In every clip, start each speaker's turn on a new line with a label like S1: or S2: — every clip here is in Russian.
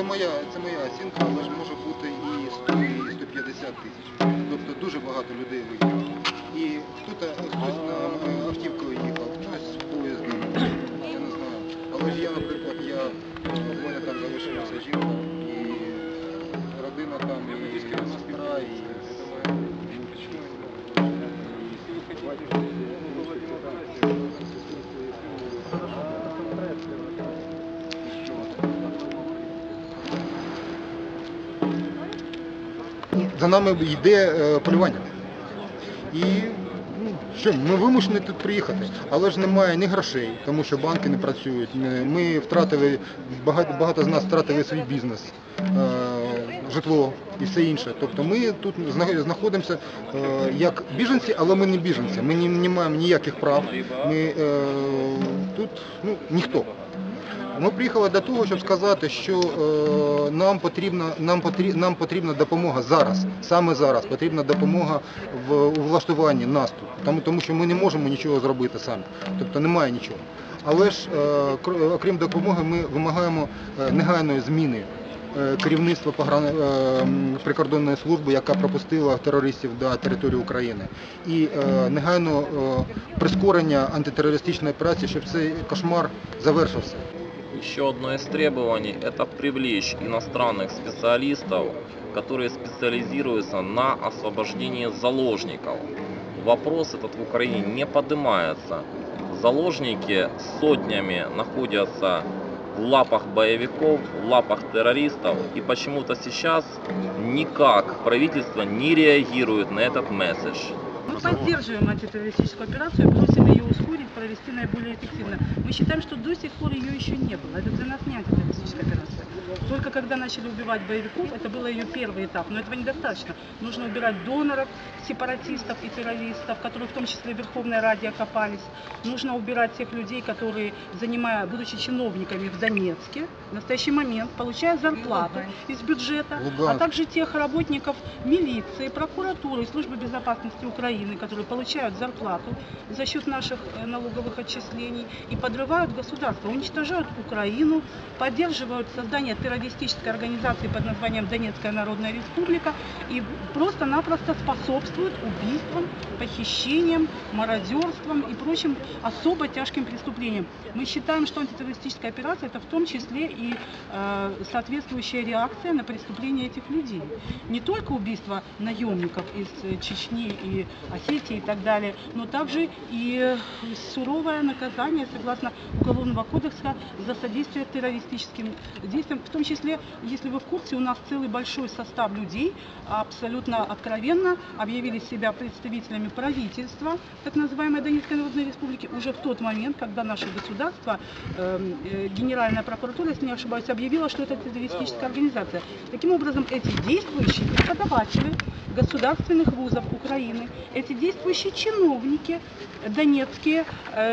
S1: це моя, це моя оцінка, але ж може бути і 100, і 150 тисяч. Тобто дуже багато людей виїхало. І хто-то, хтось на е, автівкою їхав, хтось поїздом, я не знаю. Але ж я, наприклад, я, е, в мене там залишилася жінка, і родина там, і сестра, і За нами йде е, полювання. І ну, що, ми вимушені тут приїхати, але ж немає ні грошей, тому що банки не працюють. Ми- втратили, багато, з нас втратили свій бізнес, е, житло і все інше. Тобто ми тут знаходимося е, як біженці, але ми не біженці. Ми не, маємо ніяких прав. Ми тут ну, ніхто. Ми приїхали до того, щоб сказати, що е, нам потрібна нам потрібна нам потрібна допомога зараз, саме зараз. Потрібна допомога в у влаштуванні нас тут, тому, тому що ми не можемо нічого зробити самі. Тобто немає нічого. Але ж е, окрім допомоги, ми вимагаємо е, негайної зміни керівництва прикордонної служби, яка пропустила терористів до території України, і негайно прискорення антитерористичної операції, щоб цей кошмар завершився.
S2: Еще одно из требований – это привлечь иностранных специалистов, которые специализируются на освобождении заложников. Вопрос этот в Украине не поднимается. Заложники сотнями находятся в лапах боевиков, в лапах террористов, и почему-то сейчас никак правительство не реагирует на этот месседж.
S3: Мы поддерживаем антитеррористическую операцию и просим ее ускорить, провести наиболее эффективно. Мы считаем, что до сих пор ее еще не было. Это для нас не антитеррористическая операция. Только когда начали убивать боевиков, это был ее первый этап. Но этого недостаточно. Нужно убирать доноров, сепаратистов и террористов, которые в том числе в Верховной Раде окопались. Нужно убирать тех людей, которые, занимая, будучи чиновниками в Донецке, в настоящий момент, получая зарплату из бюджета, а также тех работников милиции, прокуратуры службы безопасности Украины, которые получают зарплату за счет наших э, налоговых отчислений и подрывают государство, уничтожают Украину, поддерживают создание террористической организации под названием Донецкая Народная Республика и просто-напросто способствуют убийствам, похищениям, мародерствам и прочим особо тяжким преступлениям. Мы считаем, что антитеррористическая операция это в том числе и э, соответствующая реакция на преступления этих людей. Не только убийство наемников из Чечни и Осетии и так далее, но также и суровое наказание согласно Уголовного кодекса за содействие террористическим действиям. В том числе, если вы в курсе, у нас целый большой состав людей абсолютно откровенно объявили себя представителями правительства, так называемой Донецкой Народной Республики, уже в тот момент, когда наше государство, э, э, Генеральная прокуратура, если не ошибаюсь, объявила, что это террористическая организация. Таким образом, эти действующие преподаватели государственных вузов Украины, эти действующие чиновники донецкие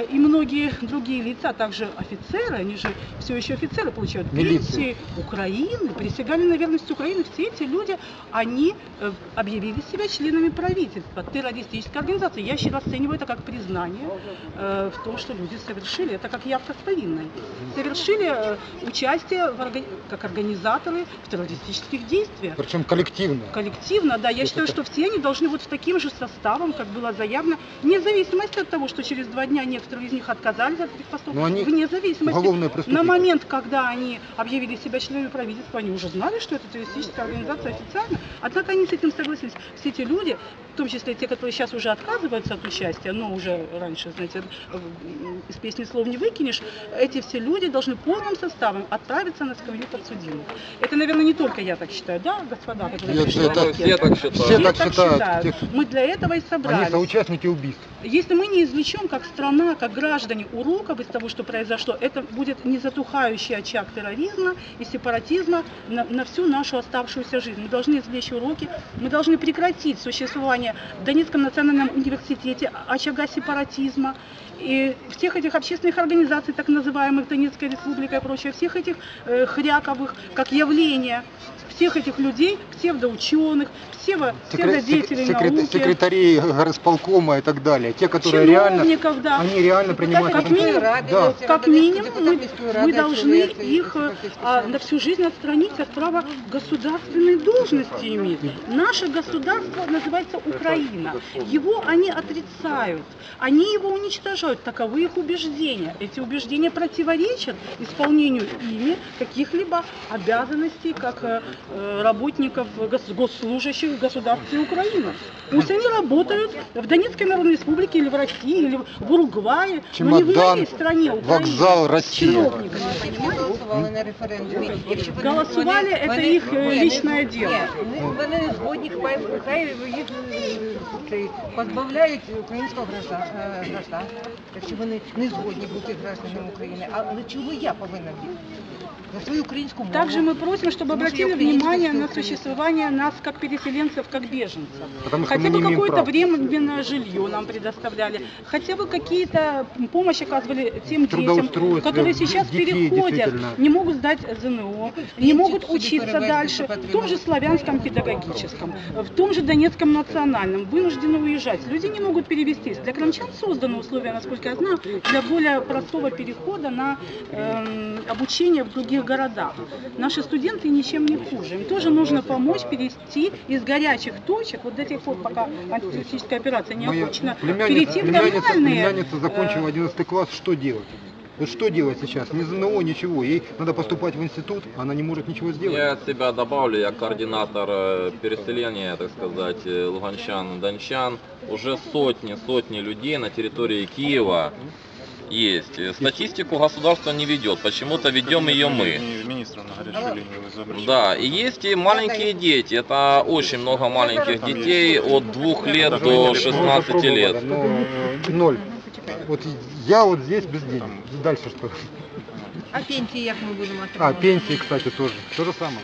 S3: и многие другие лица, а также офицеры, они же все еще офицеры получают пенсии Украины, присягали на верность Украины, все эти люди, они э, объявили себя членами правительства, террористической организации. Я еще расцениваю это как признание э, в том, что люди совершили, это как явка с повинной, совершили э, участие в как организаторы в террористических действиях.
S1: Причому колективно.
S3: Коллективно, да. Я считаю, что все они должны вот с таким же составом, как было заявлено, вне зависимости от того, что через два дня некоторые из них отказались от этих постов,
S1: Но они
S3: вне зависимости. На момент, когда они объявили себя членами правительства, они уже знали, что это террористическая организация официально. Однако они с этим согласились. Все эти люди, в том числе те, которые сейчас уже отказываются от участия, но уже раньше, знаете, из песни слов не выкинешь, эти все люди должны полным составом отправиться на скамью подсудимых. Это, наверное, не только я так считаю, да, господа, которые
S1: Я-
S3: пришли
S1: это
S3: на
S2: все так считают.
S1: Все
S3: Все
S1: так считают.
S3: считают. Мы для этого и
S1: Они
S3: собрались.
S1: соучастники убийств.
S3: Если мы не извлечем как страна, как граждане уроков из того, что произошло, это будет незатухающий очаг терроризма и сепаратизма на, на всю нашу оставшуюся жизнь. Мы должны извлечь уроки, мы должны прекратить существование обучения в Донецком национальном университете очага сепаратизма, и всех этих общественных организаций, так называемых Донецкая республика и прочее, всех этих э, хряковых, как явление, всех этих людей, псевдоученых, псевдо, псевдодеятелей
S1: секрет-
S3: науки,
S1: секретарей горосполкома и так далее. Те, которые реально,
S3: да.
S1: они реально принимают
S3: как
S1: это-
S3: минимум,
S1: Да.
S3: как минимум мы, мы должны их а, на всю жизнь отстранить от права государственной должности иметь. Наше государство называется Украина. Его они отрицают, они его уничтожают. Таковы их убеждения. Эти убеждения противоречат исполнению ими каких-либо обязанностей, как э, э, работников, гос- госслужащих в государстве Украины. Пусть они работают в Донецкой Народной Республике или в России, или в Уругвае, но не в
S1: Чемодан,
S3: моей стране Украины.
S1: вокзал, Россия.
S3: Чиновниками, понимаете?
S4: голосували на референдумі. Якщо вони-
S3: Голосували,
S4: вони-
S3: це
S4: вони-
S3: їх, е,
S4: ні,
S3: лічне
S4: ні,
S3: діло.
S4: ні, Вони не згодні, хай, хай їх е, цей, позбавляють українського граждан, е, гражданства, якщо вони не згодні бути гражданами України. Але чого я повинна бути? За свою українську мову.
S3: Также мы просим, чтобы обратили внимание на существование нас как переселенцев, как беженцев.
S1: Потому
S3: хотя бы какое-то временное жилье нам предоставляли, хотя бы какие-то помощь оказывали тем детям, которые сейчас
S1: детей,
S3: переходят, не могут сдать ЗНО, не могут учиться дальше, в том же славянском педагогическом, в том же Донецком национальном, вынуждены уезжать. Люди не могут перевестись. Для крымчан созданы условия, насколько я знаю, для более простого перехода на эм, обучение в других городах. Наши студенты ничем не хуже. Им тоже нужно помочь перейти из горячих точек, вот до тех пор, пока антитеррористическая операция не окончена,
S1: племянница,
S3: перейти в нормальные...
S1: племянница закончила
S3: э,
S1: 11 класс, что делать? Вот что делать сейчас? Ни ЗНО, ничего. Ей надо поступать в институт, она не может ничего сделать.
S2: Я от себя добавлю, я координатор э, переселения, так сказать, э, луганчан, дончан. Уже сотни, сотни людей на территории Киева есть. Э, Статистику государство не ведет, почему-то ведем ее мы.
S5: Министра на горячую линию вы забрали.
S2: Да, и есть и маленькие дети. Это очень много маленьких детей от 2 лет до
S1: мы
S2: 16 лет.
S1: но ноль. Вот я вот здесь без денег. Дальше что?
S4: А пенсії як ми будемо
S1: А,
S4: отримувати?
S1: пенсии, кстати, тоже. То же самое.